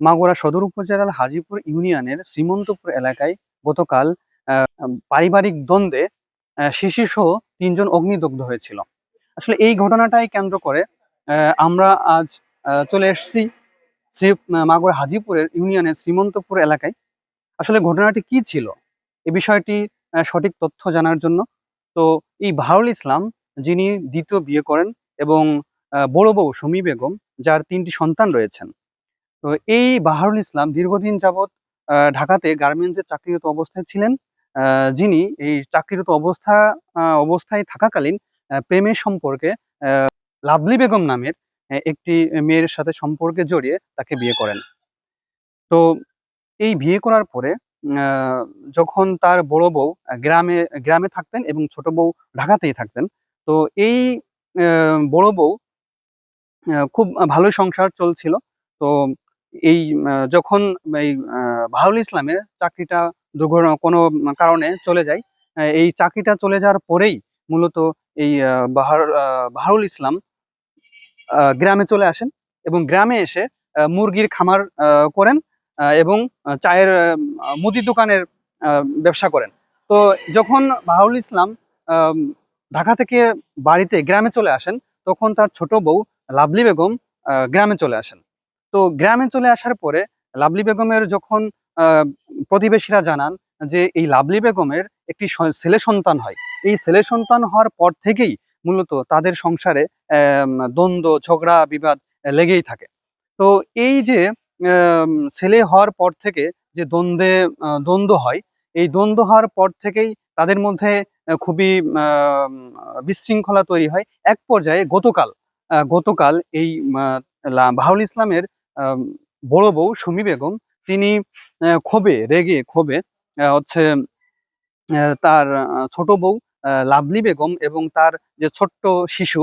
মাগুরা সদর উপজেলার হাজিপুর ইউনিয়নের শ্রীমন্তপুর এলাকায় গতকাল পারিবারিক দ্বন্দ্বে শিশুসহ তিনজন অগ্নিদগ্ধ হয়েছিল। আসলে এই ঘটনাটাই কেন্দ্র করে আমরা আজ চলে এসেছি শ্রী মাগুরা হাজিপুরের ইউনিয়নের শ্রীমন্তপুর এলাকায়। আসলে ঘটনাটি কি ছিল? এই বিষয়টি সঠিক তথ্য জানার জন্য। তো এই বাহারুল ইসলাম, যিনি দ্বিতীয় বিয়ে করেন এবং বড় বউ সমী বেগম, যার তিনটি সন্তান রয়েছেন তো এই বাহারুল ইসলাম দীর্ঘদিন যাবৎ ঢাকাতে গার্মেন্টসে চাকরিরত অবস্থায় ছিলেন। যিনি এই চাকরিরত অবস্থা অবস্থায় থাকাকালীন প্রেমের সম্পর্কে লাভলি বেগম নামের একটি মেয়ের সাথে সম্পর্কে জড়িয়ে তাকে বিয়ে করেন। তো এই বিয়ে করার পরে যখন তার বড় বউ গ্রামে গ্রামে থাকতেন এবং ছোট বউ ঢাকাতেই থাকতেন, তো এই বড় বউ খুব ভালোই সংসার চলছিল। তো এই যখন এই আহ, বাহারুল ইসলামের চাকরিটা দুর্ঘটনা কোনো কারণে চলে যায় এই চাকরিটা চলে যাওয়ার পরেই মূলত এই বাহার বাহারুল ইসলাম গ্রামে চলে আসেন এবং গ্রামে এসে মুরগির খামার করেন এবং চায়ের মুদি দোকানের ব্যবসা করেন। তো যখন বাহারুল ইসলাম ঢাকা থেকে বাড়িতে গ্রামে চলে আসেন তখন তার ছোট বউ লাভলি বেগম গ্রামে চলে আসেন। তো গ্রামে চলে আসার পরে লাভলি বেগমের যখন প্রতিবেশীরা জানান যে এই লাভলি বেগমের একটি ছেলে সন্তান হয়। এই ছেলে সন্তান হওয়ার পর থেকেই মূলত তাদের সংসারে দ্বন্দ্ব ঝগড়া বিবাদ লেগেই থাকে। তো এই যে ছেলে হওয়ার পর থেকে যে দ্বন্দ্বে দ্বন্দ্ব হয় এই দ্বন্দ্ব হওয়ার পর থেকেই তাদের মধ্যে খুবই বিশৃঙ্খলা তৈরি হয়। এক পর্যায়ে গতকাল গতকাল এই আহ, লা- বাহাউল ইসলামের বড় বউ সুমি বেগম, তিনি ক্ষোভে, রেগে ক্ষোভে হচ্ছে তার ছোট বউ লাভলি বেগম এবং তার যে ছোট্ট শিশু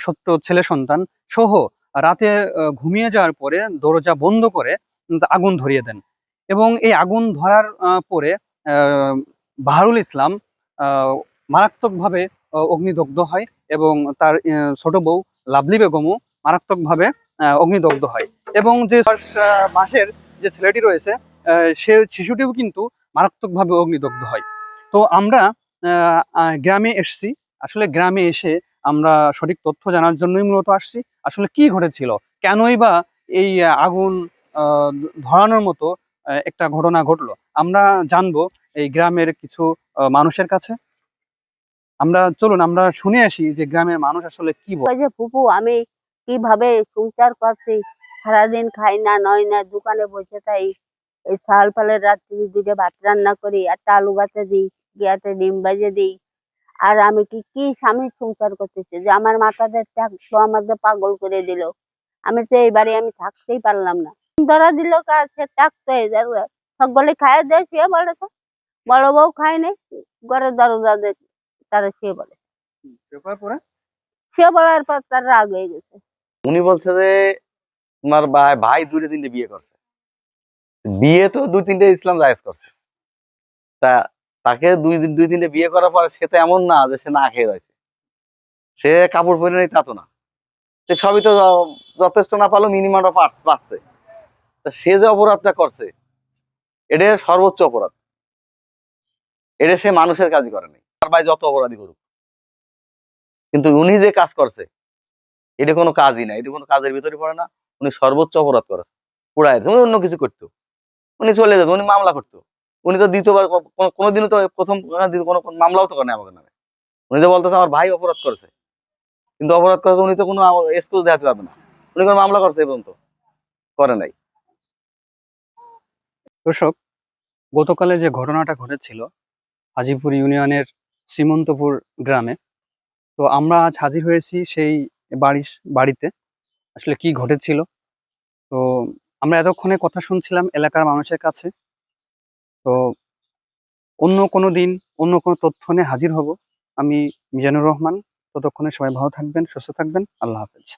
ছোট্ট ছেলে সন্তান সহ রাতে ঘুমিয়ে যাওয়ার পরে দরজা বন্ধ করে আগুন ধরিয়ে দেন এবং এই আগুন ধরার পরে বাহারুল ইসলাম মারাত্মকভাবে অগ্নিদগ্ধ হয় এবং তার ছোট বউ লাভলি বেগমও মারাত্মকভাবে অগ্নিদগ্ধ হয়। এবং যে মাসের যে ছেলেটি রয়েছে সে শিশুটিও কিন্তু মারাত্মকভাবে অগ্নিদগ্ধ হয়। তো আমরা গ্রামে এসেছি। আসলে গ্রামে এসে আমরা সঠিক তথ্য জানার জন্যই মূলত আসছি। আসলে কি ঘটেছিল? কেনই বা এই আগুন ধরানোর মতো একটা ঘটনা ঘটলো? আমরা জানব এই গ্রামের কিছু মানুষের কাছে। আমরা, চলুন, আমরা শুনে আসি যে গ্রামের মানুষ আসলে কি বলে। যে ফুপু, আমি কীভাবে সংসার করছি? সারাদিন খাই না নয় না দোকানে বসে থাই। এই সাল ফালের রাত্রি দুটো ভাত রান্না করি একটা আলু বাচ্চা দিই গিয়াতে ডিম বাজে দিই। আর আমি কি কি স্বামীর সংসার করতেছি যে আমার মাথাতে তো আমাদের পাগল করে দিল। আমি তো এই বাড়ি আমি থাকতেই পারলাম না। ধরা দিল কাজ সে থাকতে সকলে খায় দেয় সে বলে তো। বড় বউ খায় নাই ঘরের দরজা তারা সে বলে। সে বলার পর তার রাগ হয়ে গেছে। উনি বলছে যে তোমার ভাই ভাই দুইটা তিনটে বিয়ে করছে। বিয়ে তো দুই তিনটে ইসলাম জায়েজ করছে। তা তাকে দুই দুই তিনটে বিয়ে করার পর সে তো এমন না যে সে না খেয়ে রয়েছে। সে কাপড় পরে নেই তা তো না। সে সবই তো যথেষ্ট না পারলেও মিনিমাম পাচ্ছে। তা সে যে অপরাধটা করছে, এটা সর্বোচ্চ অপরাধ। এটা সে মানুষের কাজই করে নাই। তার ভাই যত অপরাধী করুক। কিন্তু উনি যে কাজ করছে, এটা কোনো কাজই না। এটা কোনো কাজের ভিতরে পড়ে না। উনি সর্বোচ্চ অপরাধ করেছে পুরাই উনি অন্য কিছু করতো। উনি চলে যেত, উনি মামলা করতো। উনি তো দ্বিতীয়বার কোনোদিনও তো প্রথম কোনো মামলাও তো করেনি আমাকে নামে। উনি তো বলতো আমার ভাই অপরাধ করেছে। কিন্তু অপরাধ করেছে উনি তো কোনো এক্সকিউজ দেখাতে পারবে না। উনি কোনো মামলা করছে পর্যন্ত। করে নাই। দর্শক, গতকালে যে ঘটনাটা ঘটেছিল হাজিপুর ইউনিয়নের শ্রীমন্তপুর গ্রামে, তো আমরা আজ হাজির হয়েছি সেই বাড়ি বাড়িতে। আসলে কি ঘটেছিল? তো আমরা এতক্ষণে কথা শুনছিলাম এলাকার মানুষের কাছে। তো অন্য কোনো দিন, অন্য কোনো তথ্য নিয়ে হাজির হব। আমি মিজানুর রহমান। ততক্ষণে সবাই ভালো থাকবেন, সুস্থ থাকবেন। আল্লাহ হাফেজ।